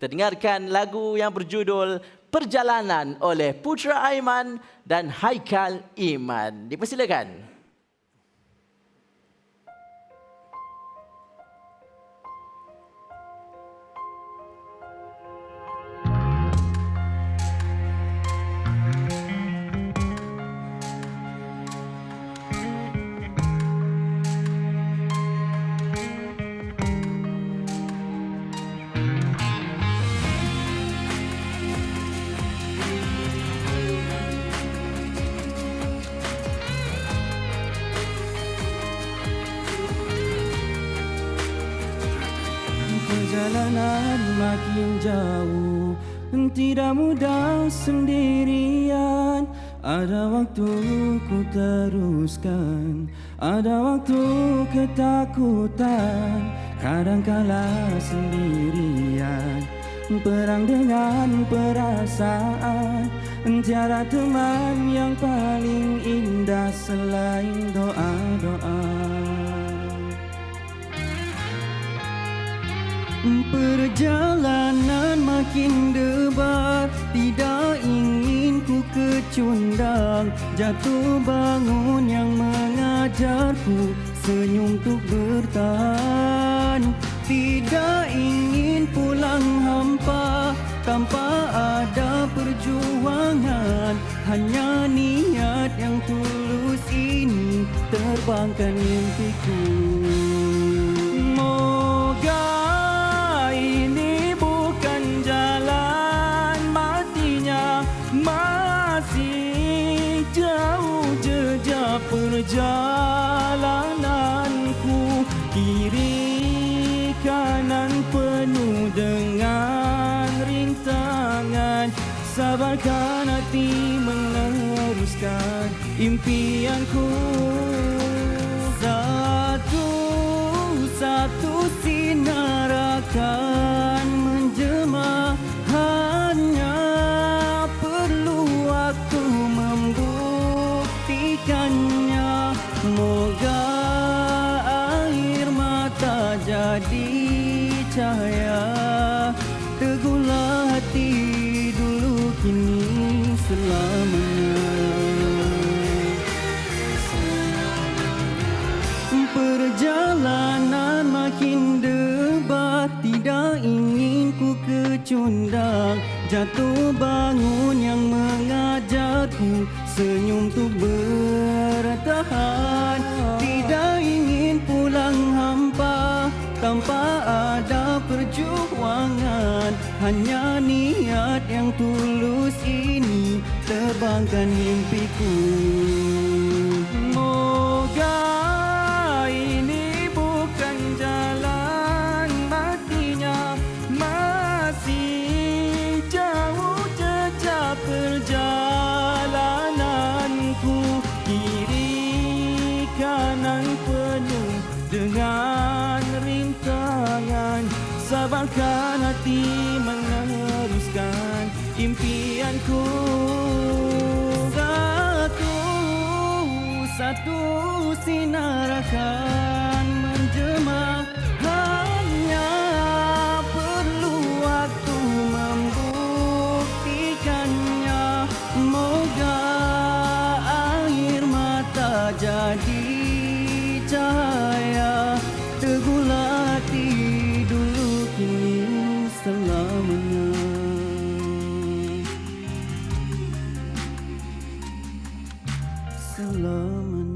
Terdengarkan lagu yang berjudul Perjalanan oleh Putra Aiman dan Haikal Iman. Dipersilakan. Perjalanan makin jauh. Tidak mudah sendirian. Ada waktu ku teruskan. Ada waktu ketakutan. Kadangkala sendirian. Perang dengan perasaan. Tiada teman yang paling indah Selain doa-doa Perjalanan makin debar. Tidak ingin ku kecundang. Jatuh bangun yang mengajarku. Senyum untuk bertahan. Tidak ingin pulang hampa. Tanpa ada perjuangan. Hanya niat yang tulus ini. Terbangkan mimpiku perjalananku. Kiri kanan penuh dengan rintangan. Sabarkan hati meneruskan impianku. Satu satu sinar akan Moga air mata jadi cahaya. Teguhlah hati dulu kini selamanya. Perjalanan makin debat Tidak ingin ku kecundang. Jatuh bangun yang mengajarku Senyum untuk bertahan. Tidak ingin pulang hampa Tanpa ada perjuangan. Hanya niat yang tulus ini Terbangkan mimpiku. Moga Sabarkan hati meneruskan impianku. Satu satu sinar akan menjelma Hanya perlu waktu membuktikannya. Moga air mata jadi Selamanya